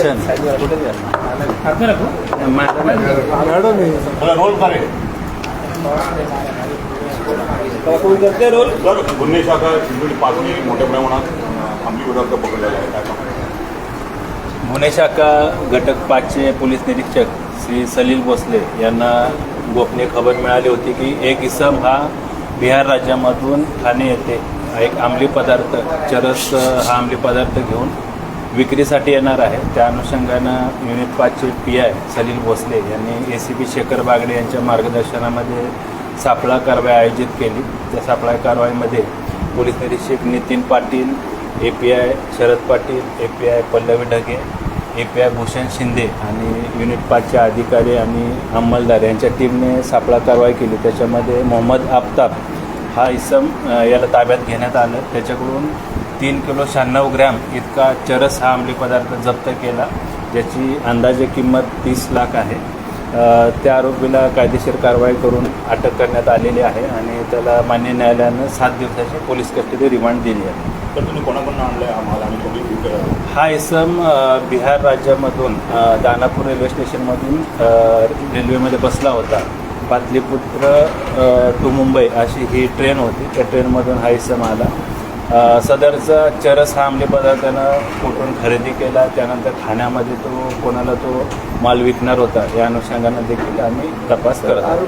Bhushan madam रोल करे sir गुन्हे शाखा चिंचवड पाचवी मोठ्या प्रमाणात आम्ही पदार्थ पकडलेला आहे गुन्हे शाखा घटक पाचचे पोलीस निरीक्षक श्री सलील भोसले यांना गोपनीय खबर मिळाली होती की एक इसम हा बिहार राज्यामधून ठाणे येथे एक अंमली पदार्थ चरस हा अंमली पदार्थ घेऊन विक्रीसाठी येणार आहे. त्या अनुषंगानं युनिट पाचचे पी आय सलील भोसले यांनी A C P Shekhar Bagade यांच्या मार्गदर्शनामध्ये सापळा कारवाई आयोजित केली. त्या सापळा कारवाईमध्ये पोलीस निरीक्षक Nitin Patil A P I Sharad Patil A P I Pallavi Dhage A P I Bhushan Shinde आणि युनिट पाचचे अधिकारी आणि अंमलदार यांच्या टीमने सापळा कारवाई केली. त्याच्यामध्ये मोहम्मद आफताब हा इसम याला ताब्यात घेण्यात आलं. त्याच्याकडून तीन किलो शहाण्णव ग्रॅम इतका चरस हा अंमली पदार्थ जप्त केला ज्याची अंदाजे किंमत तीस लाख आहे. त्या आरोपीला कायदेशीर कारवाई करून अटक करण्यात आलेली आहे आणि त्याला मान्य न्यायालयानं सात दिवसाची पोलीस कस्टडी रिमांड दिली आहे. तर तुम्ही कोणाकडून आणलंय आम्हाला आणि तुम्ही हा इसम बिहार राज्यामधून दानापूर रेल्वे स्टेशनमधून रेल्वेमध्ये बसला होता. पाटलीपुत्र अ, टू मुंबई अशी ही ट्रेन होती. त्या ट्रेनमधून हा इसम आला. सदरचा चरस हा अंमली पदार्थानं कुठून खरेदी केला त्यानंतर ठाण्यामध्ये तो कोणाला तो माल विकणार होता या अनुषंगानं देखील आम्ही तपास करत आहोत.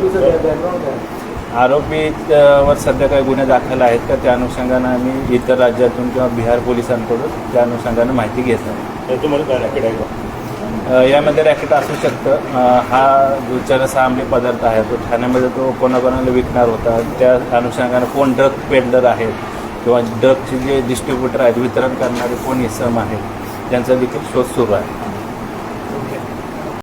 आरोपी अ, वर सध्या काही गुन्हे दाखल आहेत का त्या अनुषंगानं आम्ही इतर राज्यातून किंवा बिहार पोलिसांकडून त्या अनुषंगानं माहिती घेत काय रॅकेट आहे? का यामध्ये रॅकेट असू शकतं. हा जो चरसा अंमली पदार्थ आहे तो ठाण्यामध्ये तो कोणाकोणाला विकणार होता त्या अनुषंगानं कोण ड्रग पेडलर आहेत किंवा ड्रगचे जे डिस्ट्रीब्युटर आहेत वितरण करणारे कोण इसम आहेत त्यांचा देखील शोध सुरू आहे.